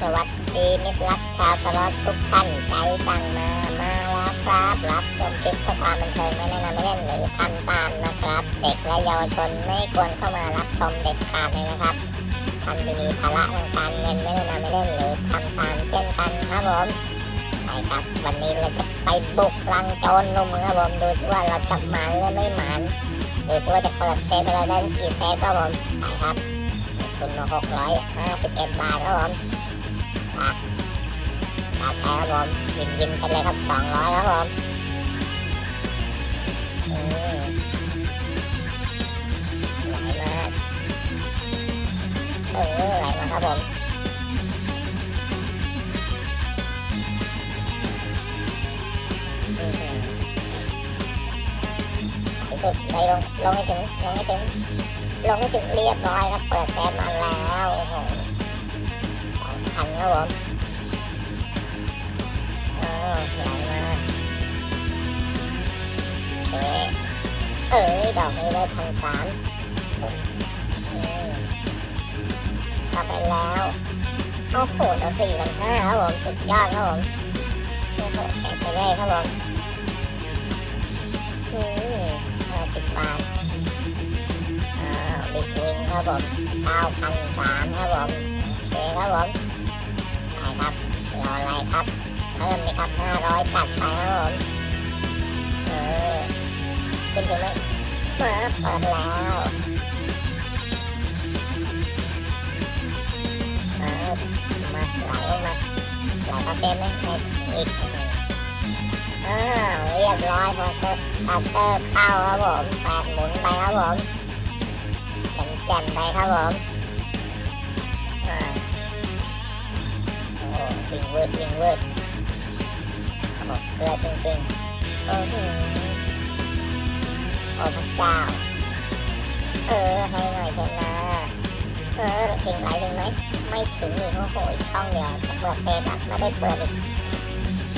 สวัสดีมิตรรักชาวตลอดทุกท่านใจสั่งมามาแล้วครับรับชมคลิปเพื่อความบันเทิงไม่แนะนำไม่เล่นหรือทำตามนะครับ เด็กและเยาวชนไม่ควรเข้ามารับชมเด็ดขาดเลยนะครับท่านที่มีภาระทางการเงินไม่แนะนำไม่เล่นหรือทำตามเช่นกันครับผมใช่ครับวันนี้เราจะไปบุกรังโจรหนุ่มครับผมดูว่าเราจะหมันหรือไม่หมันดูสิว่าจะเปิดเซฟไปเราได้กี่เซฟครับผมไปครับทุนหกร้อยห้าสิบเอ็ดบาทครับผม ตัดไปครับผมวินวินไปเลยครับสองร้อยครับผมไหลมาเออไหลมาครับผมอืมไหลสุดไหลงลงให้ถึงลงให้ถึงลงให้ถึงเรียบร้อยครับเปิดแซฟมาแล้วโอ้โหันครับผมเออไหลมาเอ๊ะเอ้ยดอกนี้ได้พันสามเข้าไปแล้วเอาโขดเอาสี่พันห้าครับผมสุดยอดครับผมโอ้โหแกไปเลยครับผมอืมห้าสิบบาทอ้าบิ๊กวิงครับผมเก้าพันสามครับผมโอเคครับผม ครับรออะไรครับ เพิ่มไหมครับห้าร้อยตัดไปครับผมเออขึ้นถึงไหมเปิดเปิดแล้วเออมาไหลลงมาไหลก็เต็มไหมในอีกอ้าเรียบร้อยพอเตอร์ตัดเตอร์เข้าครับผมแปดหมุนไปครับผมแจ่มๆไปครับผม ยิงเวิร์ดวิ่งเวิร์ดโอ้เกลือจริงๆโอ้โหโอ้พระเจ้าเออให้หน่อยเถอะนะเออถึงไหลถึงไหมไม่ถึงอีกโอ้โหอีกช่องเดียวจะเปิดเซฟอะไม่ได้เปิดอีก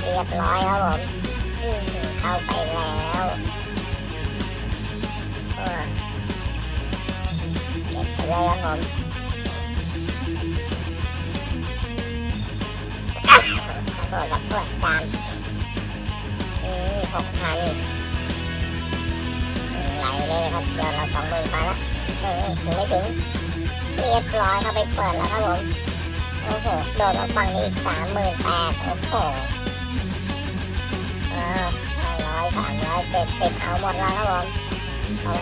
เรียบร้อยครับผมอืมเข้าไปแล้วเออเก็บไปเลยครับผม ขอโทษครับเพื่อนจานอืมหกพันไหลเลยครับเดี๋ยวเราสองหมื่นไปละเออถึงไม่ถึงเรียบร้อยครับไปเปิดแล้วครับผมโอ้โหโดดมาฝั่งนี้อีกสามหมื่นแปดโอ้โหอ้าวห้าร้อยสามร้อยเจ็ดสิบเอาหมดแล้วครับผมเอา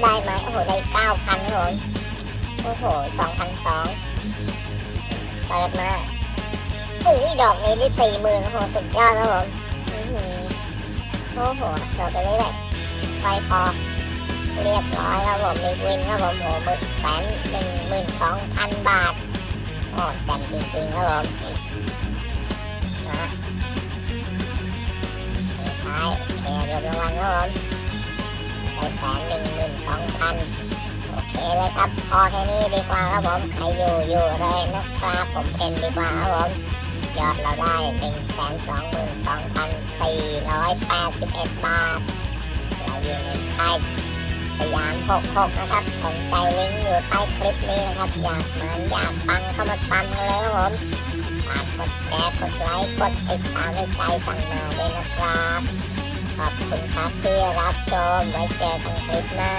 ได้ไหมโอ้โหได้เก้าพันครับผมโอ้โหสองพันสองเปิดมา อุ้ยดอกนี้ได้สี่หมื่นโหสุดยอดครับผมโอ้โหเราไปเรื่อยๆไฟพอเรียบร้อยครับผมมีวินครับผมโอ้หมื่นแสนหนึ่งหมื่นสองพันบาทโอ้แจ่มจริงๆครับผมนะสุดท้ายโอเครวมรางวัลครับผมได้แสนหนึ่งหมื่นสองพันโอเคเลยครับพอแค่นี้ดีกว่าครับผม ใครอยู่อยู่เลยนะครับผมเป็นดีกว่าครับผม ยอดเราได้หนึ่งแสนสองหมื่นสองพันสี่ร้อยแปดสิบเอ็ดบาท เราอยู่ในค่ายสยามหกหกนะครับ สนใจลิงก์อยู่ใต้คลิปนี้นะครับ อยากเหมันอยากปังเข้ามาปังเลยครับผมฝากกดแชร์กดไลค์กดติดตามให้ใจสั่งมาด้วยนะครับ ขอบคุณครับที่รับชมไว้เจอกันคลิปหน้า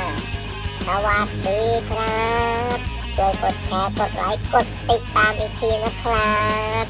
สวัสดีครับช่วยกดแชร์กดไลค์กดติดตามอีกทีนะครับ